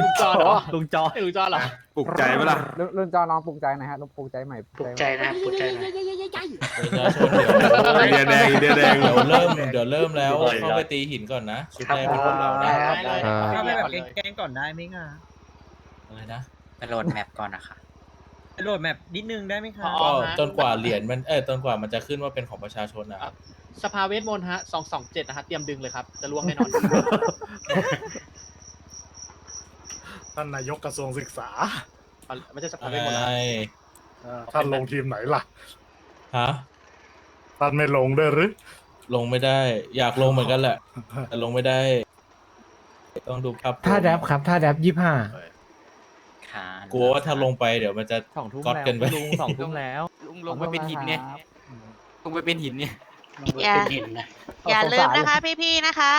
ลุงจอเหรอลุงจอลุงจอเหรอปลุกใจไหมล่ะรุ่นรุ่นจอน้องปลุกใจหน่อยฮะปลุกใจใหม่ปลุกใจนะปลุกใจนะประชาชนเดี๋ยวอินเดียแดงอินเดียแดงเดี๋ยวเริ่มเดี๋ยวเริ่มแล้วเข้าไปตีหินก่อนนะชุดครับแรกเป็นของเรานะได้ได้เข้าไปแบบแกล้งๆก่อนได้ไหมคะอะไรนะไปโหลดแมปก่อนนะคะไปโหลดแมปนิดนึงได้ไหมคะอ๋อก็จนกว่าเหรียญมันเออจนกว่ามันจะขึ้นว่าเป็นของประชาชนนะสภาเวทมนต์ฮะสองสองเจ็ดนะฮะเตรียมดึงเลยครับ จะล่วงแน่นอน ท่านนายกกระทรวงศึกษาเอาไม่ใช่สภาเวไอทมนต์นะ้ท่านลงทีมไหนล่ะ ฮะ ท่านไม่ลงด้วยหรือ ลงไม่ได้ อยากลงเหมือนกันแหละ แต่ลงไม่ได้ ต้องดูครับถ้าแดบครับถ้าแดบยี่ห้าค่ะกลัวว่าถ้าลงไปเดี๋ยวมันจะ สองทุ่มก๊อตแล้วกันไปลุงสองทุ่มแล้ว ลุงลงไปเป็นหินเนี่ยลงไปเป็นหินเนี่ยมันเป็นหินนะอย่าลืมนะคะ พี่ๆ นะคะ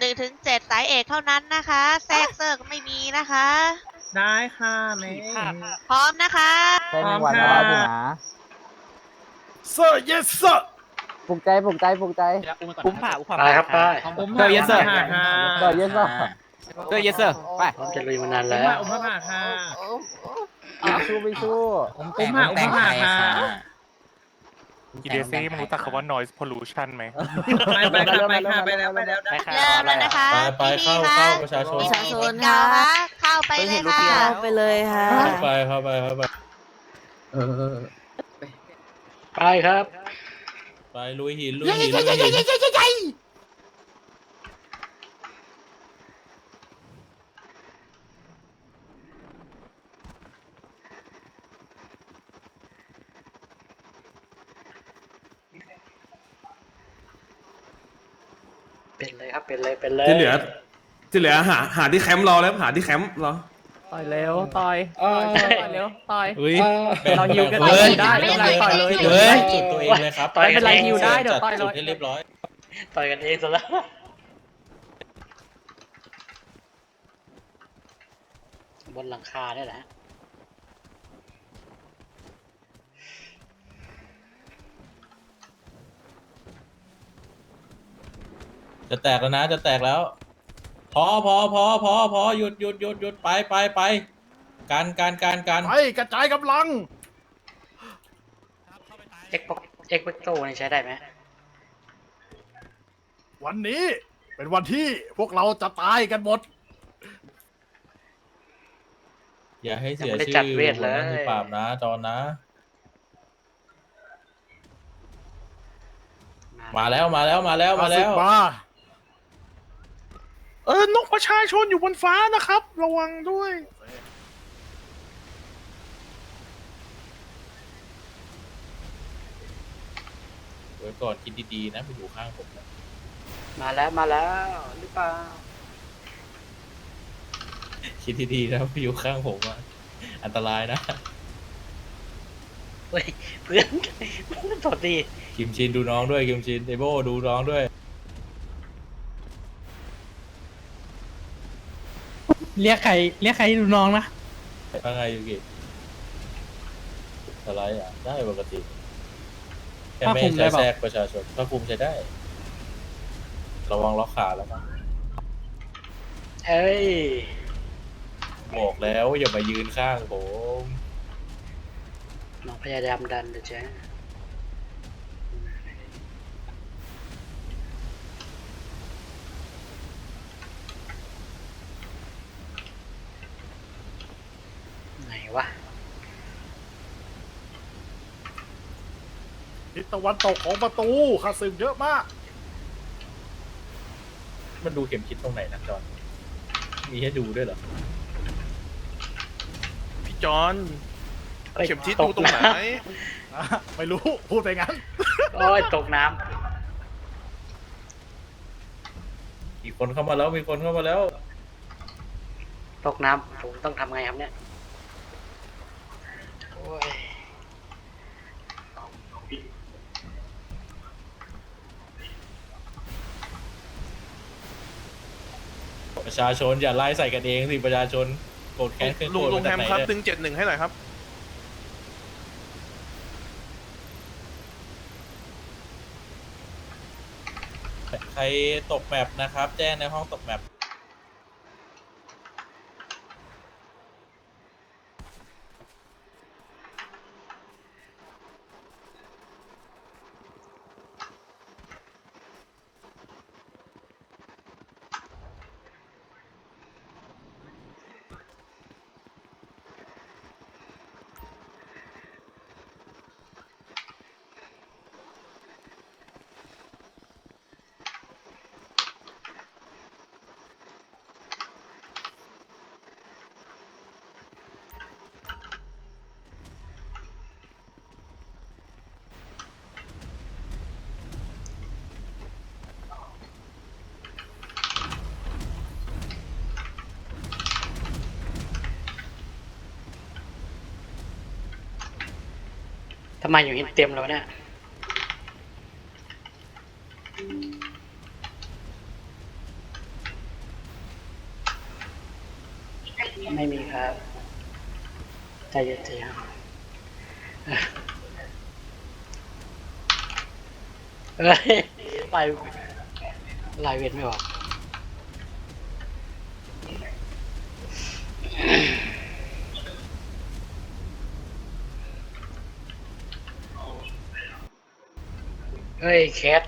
หนึ่งถึงเจ็ดสายเอกเท่านั้นนะคะ แทรกเซิร์กไม่มีนะคะ ได้ค่ะแม่ พร้อมนะคะ ใช่แมงวันร้อยสินะเซอร์เยสเซอร์ปลุกใจปลุกใจปลุกใจเดี๋ยวอุ้มไปก่อนอุ้มผ่าอุ้มผ่าไปครับไปผมเดี๋ยวเย็นเสิร์ฟค่ะค่ะเดี๋ยวเย็นเสิร์ฟเออเยสเซอร์ไป ผมจะลุยมานานผมแล้วผ่าผมผ่าค่ะไม่สู้ไม่สู้ผมผ่าผมผ่าค่ะ อีเดซี่มันรู้จักคำว่า noise pollution ไหม ไปไปค่ะไปค่ะไปแล้วไปแล้วได้ค่ะ เริ่มแล้วนะคะไปไปพี่เข้าๆคะเข้าประชาชน พี่ๆสิทธิ์เก่าคะเข้าไปเลยค่ะไปเลยค่ะ เข้าไปเข้าไปเข้าไปเออไปครับ ไปลุยหินลุยหินลุยหิน เป็นเลยครับเป็นเลยเป็นเลยที่เหลือที่เหลือหาหาที่แคมป์รอแล้วหาที่แคมป์รอ ต่อยเร็วต่อยเออ ต่อยเร็วต่อย เฮ้ย เราฮิวกันเฮ้ยได้ไม่เป็นไรต่อยเลยเฮ้ย จุดตัวเองเลยครับต่อยไม่กัเป็นนไรเองฮิวได้เดี๋ยวต่อยจุเลดยให้เรียบร้อย ต่อยกันเองซะแล้วบนหลังคาได้แหละ จะแตกแล้วนะจะแตกแล้ว พอพอพอพอพอหยุดหยุดหยุดหยุดไปไปไปการการการการไปกระจายกำลัง เอ็กซ์เอ็กซ์โตนี่ใช้ได้ไหมวันนี้เป็นวันที่พวกเราจะตายกันหมด อย่าให้เสียยังไม่ได้ชื่จัดอเวทเลยหัวหน้ามือปราบนะจอนนะ มาแล้วมาแล้วมาแล้วมาแล้วมาเออนกประชาชนอยู่บนฟ้านะครับ ระวังด้วย ไว้ก่อนคิดดีๆนะไปอยู่ข้างผมนะมาแล้วมาแล้วหรือเปล่าคิดดีๆนะไปอยู่ข้างผมอะอันตรายนะเฮ้ยเพื่อนสวัสดีคิมชินดูน้องด้วยคิมชินไอโบดูน้องด้วย เรียกใครเรียกใครดูน้องนะว่าไงยูกิสไลด์อะ ได้ปกติแค่ผ้าไม่คลุมได้ใช้เปล่าแทรกประชาชนผ้าคลุมใช้ได้ ระวังล็อกขาแล้วนะเอ้ยบอกแล้วอย่ามายืนข้างผม น้องพยายามดันนะจ๊ะ วะทิศตะวันตกของประตูข้าศึกเยอะมาก มันดูเข็มคิดตรงไหนนะจอนมีให้ดูด้วยเหรอ พี่จอนอ้ยเข็มทิศตดูกตรงไหนน้ำไม่รู้ พูดไปงั้น โอ้ยตกน้มีคนเข้ามาแล้วมีคนเข้ามาแล้วำตกน้ำผมต้องทำไงครับเนี่ยโอ้ย ประชาชนอย่าไล่ใส่กันเองสิประชาชนโกรธแค้นเครื่องลุงโกรธลุงมาแฮจากมไหนครับเนี่ยดึงเจ็ดหนึ่งให้หน่อยครับ ใครตกแมปนะครับ แจ้งในห้องตกแมป ทำไมอยู่หินเต็มแล้วเนี่ยไม่มีครับใจเย็นใจเย็นเฮ้ยไปลายเวทไม่ออก เฮ้ยแคท